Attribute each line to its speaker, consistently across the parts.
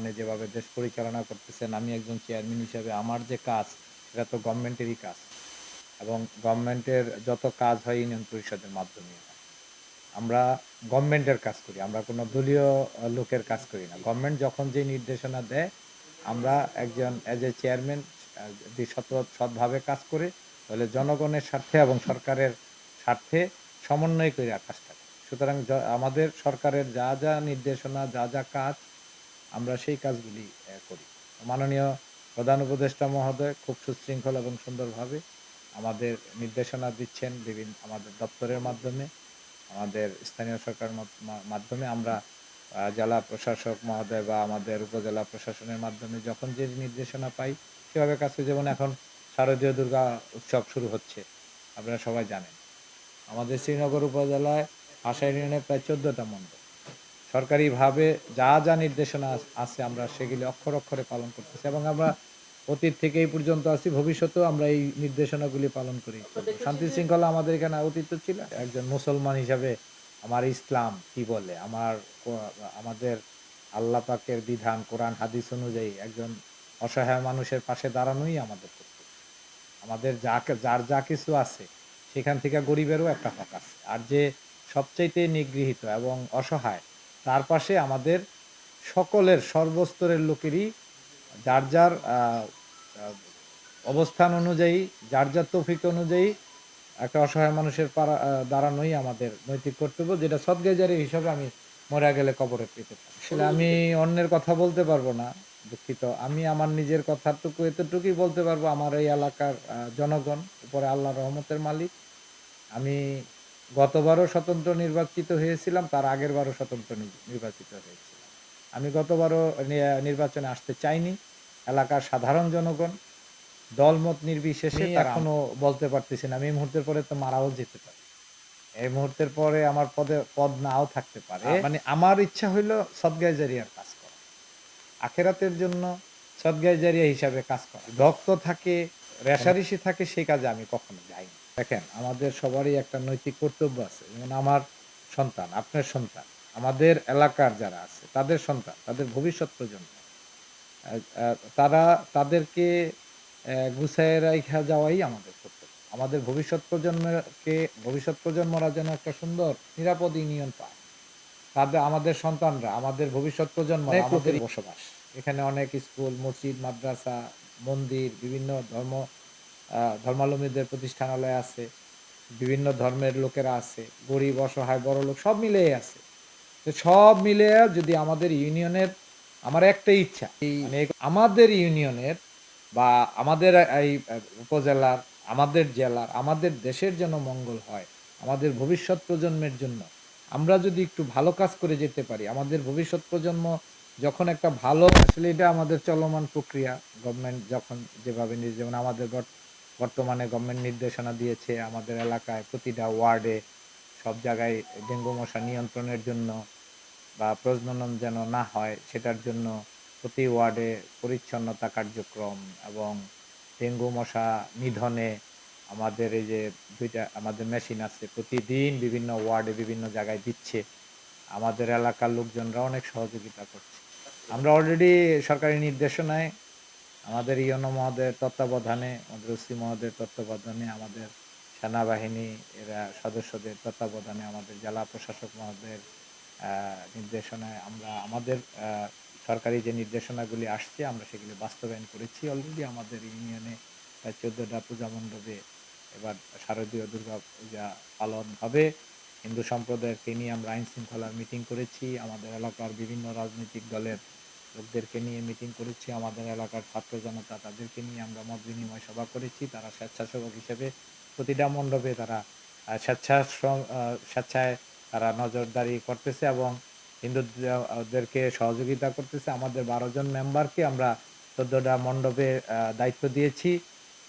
Speaker 1: বর্তমানে যেভাবে দেশ পরিচালনা করতেছেন, আমি একজন চেয়ারম্যান হিসেবে আমার যে কাজ, সেটা তো গভর্নমেন্টেরই কাজ। এবং গভর্নমেন্টের যত কাজ হয় ইউনিয়ন পরিষদের মাধ্যমে। আমরা গভর্নমেন্টের কাজ করি, আমরা কোনো দলীয় লোকের কাজ করি না। গভর্নমেন্ট যখন যে নির্দেশনা দেয়, আমরা একজন অ্যাজ এ চেয়ারম্যান যদি সৎ সৎভাবে কাজ করে, তাহলে জনগণের স্বার্থে এবং সরকারের স্বার্থে সমন্বয় করে করি। সুতরাং আমাদের সরকারের যা যা নির্দেশনা, যা যা কাজ আমরা সেই কাজগুলি করি। মাননীয় প্রধান উপদেষ্টা মহোদয় খুব সুশৃঙ্খল এবং সুন্দরভাবে আমাদের নির্দেশনা দিচ্ছেন বিভিন্ন আমাদের দপ্তরের মাধ্যমে, আমাদের স্থানীয় সরকার মাধ্যমে আমরা জেলা প্রশাসক মহোদয় বা আমাদের উপজেলা প্রশাসনের মাধ্যমে যখন যে নির্দেশনা পাই, সেভাবে করি। যেমন এখন শারদীয় দুর্গা উৎসব শুরু হচ্ছে, আপনারা সবাই জানেন। আমাদের শ্রীনগর উপজেলায় আশা ইউনিয়নে প্রায় চোদ্দটা মণ্ডল সরকারিভাবে যা যা নির্দেশনা আছে আমরা সেগুলি অক্ষর অক্ষরে পালন করতেছি এবং আমরা অতীত থেকে এই পর্যন্ত আছি, ভবিষ্যতেও আমরা এই নির্দেশনাগুলি পালন করি। শান্তি শৃঙ্খলা আমাদের এখানে অতীত ছিল। একজন মুসলমান হিসাবে আমার ইসলাম কি বলে? আমার আমাদের আল্লাহ পাকের বিধান, কোরআন, হাদিস অনুযায়ী একজন অসহায় মানুষের পাশে দাঁড়ানোই আমাদের আমাদের যা যার যা কিছু আছে, সেখান থেকে গরিবেরও একটা হক আছে। আর যে সবচাইতে নিগৃহীত এবং অসহায় তার পাশে আমাদের সকলের সর্বস্তরের লোকেরই যার যার অবস্থান অনুযায়ী, যার যার তৌফিক অনুযায়ী একটা অসহায় মানুষের পাড়া দাঁড়ানোই আমাদের নৈতিক কর্তব্য, যেটা সদগেজারি হিসাবে আমি মরে গেলে কবরে পেতে পারি। আমি অন্যের কথা বলতে পারব না, দুঃখিত। আমি আমার নিজের কথাটুকু এতটুকুই বলতে পারব, আমার এই এলাকার জনগণ, উপরে আল্লাহ রহমতের মালিক। আমি গতবারও স্বতন্ত্র নির্বাচিত হয়েছিলাম তার আগের বারও স্বতন্ত্র নির্বাচিত হয়েছিলাম। আমি গতবারও নির্বাচনে আসতে চাইনি এলাকার সাধারণ জনগণ দলমত নির্বিশেষে এখনও বলতে পারতেছি না আমি এই মুহূর্তের পরে তো মারাও যেতে পারি। এই মুহূর্তের পরে আমার পদে পদ নাও থাকতে পারে। মানে আমার ইচ্ছা হইল সদগায় জারিয়ার কাজ করা। আখেরাতের জন্য সদগায় জারিয়া হিসাবে কাজ করা। ভক্ত থাকে রেশারিসি থাকে সেই কাজে আমি কখনো যাই না দেখেন আমাদের সবারই একটা নৈতিক কর্তব্য আছে। যেমন আমার সন্তান আপনার সন্তান আমাদের এলাকার যারা আছে তাদের সন্তান তাদের ভবিষ্যৎ প্রজন্ম। তারা তাদেরকে গুছায় রাখা যাওয়াই আমাদের কর্তব্য। আমাদের ভবিষ্যৎ প্রজন্মকে ভবিষ্যৎ প্রজন্মরা যেন একটা সুন্দর নিরাপদ ইউনিয়ন পায়। তাদের আমাদের সন্তানরা আমাদের ভবিষ্যৎ প্রজন্ম আমাদের বসবাস। এখানে অনেক স্কুল মসজিদ মাদ্রাসা মন্দির বিভিন্ন ধর্ম ধর্মাবলম্বীদের প্রতিষ্ঠানালয় আছে, বিভিন্ন ধর্মের লোকেরা আছে, গরিব, অসহায়, বড় লোক, সব মিলেই আছে। তো সব মিলে যদি আমাদের ইউনিয়নের, আমার একটা ইচ্ছা মানে আমাদের ইউনিয়নের বা আমাদের এই উপজেলার, আমাদের জেলার, আমাদের দেশের যেন মঙ্গল হয়, আমাদের ভবিষ্যৎ প্রজন্মের জন্য, আমরা যদি একটু ভালো কাজ করে যেতে পারি, আমাদের ভবিষ্যৎ প্রজন্ম যখন একটা ভালো, আসলে আমাদের চলমান প্রক্রিয়া গভর্নমেন্ট যখন যেভাবে যেমন আমাদের বর্তমানে গভর্নমেন্ট নির্দেশনা দিয়েছে আমাদের এলাকায় প্রতিটা ওয়ার্ডে সব জায়গায় ডেঙ্গু মশা নিয়ন্ত্রণের জন্য বা প্রজনন যেন না হয়, সেটার জন্য প্রতি ওয়ার্ডে পরিচ্ছন্নতা কার্যক্রম এবং ডেঙ্গু মশা নিধনে আমাদের এই যে দুইটা, আমাদের মেশিন আছে, প্রতিদিন বিভিন্ন ওয়ার্ডে বিভিন্ন জায়গায় দিচ্ছে। আমাদের এলাকার লোকজনরা অনেক সহযোগিতা করছে। আমরা অলরেডি সরকারি নির্দেশনায় আমাদের ইয়নো মহোদয়ের তত্ত্বাবধানে আমাদের ওসি মহোদয়ের তত্ত্বাবধানে, আমাদের সেনাবাহিনী, এরা সদস্যদের তত্ত্বাবধানে, আমাদের জেলা প্রশাসক মহোদয়ের নির্দেশনায় আমরা, আমাদের সরকারি যে নির্দেশনাগুলি আসছে, আমরা সেগুলি বাস্তবায়ন করেছি। অলরেডি আমাদের ইউনিয়নে প্রায় চোদ্দোটা পূজা মণ্ডপে এবার শারদীয় দুর্গা পূজা পালন হবে। হিন্দু সম্প্রদায়কে নিয়ে আমরা আইন শৃঙ্খলার মিটিং করেছি। আমাদের এলাকার বিভিন্ন রাজনৈতিক দলের লোকদেরকে নিয়ে মিটিং করেছি আমাদের এলাকার ছাত্র জনতা তাদেরকে নিয়ে আমরা মত বিনিময় সভা করেছি। তারা স্বেচ্ছাসেবক হিসেবে প্রতিটা মণ্ডপে তারা আহ, স্বেচ্ছায় তারা নজরদারি করতেছে এবং হিন্দুদেরকে সহযোগিতা করতেছে। আমাদের বারো জন মেম্বারকে আমরা চোদ্দটা মণ্ডপে দায়িত্ব দিয়েছি।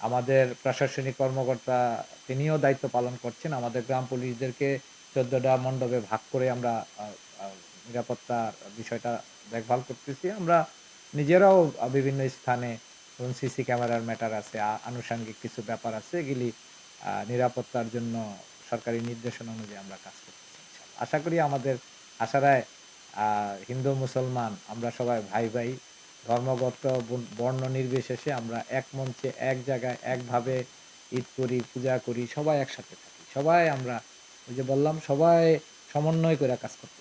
Speaker 1: আমাদের প্রশাসনিক কর্মকর্তা তিনিও দায়িত্ব পালন করছেন। আমাদের গ্রাম পুলিশদেরকে চোদ্দটা মণ্ডপে ভাগ করে আমরা নিরাপত্তার বিষয়টা দেখভাল করতেছি। আমরা নিজেরাও বিভিন্ন স্থানে ধরুন সিসি ক্যামেরার ম্যাটার আছে আনুষঙ্গিক কিছু ব্যাপার আছে, এগুলি নিরাপত্তার জন্য সরকারি নির্দেশনা অনুযায়ী আমরা কাজ করতেছি আশা করি আমাদের আশারায় হিন্দু, মুসলমান, আমরা সবাই ভাই ভাই, ধর্মগত বর্ণ নির্বিশেষে আমরা এক মঞ্চে, এক জায়গায়, একভাবে ঈদ করি, পূজা করি, সবাই একসাথে থাকি। সবাই আমরা, ওই যে বললাম, সবাই সমন্বয় করে কাজ করতেছি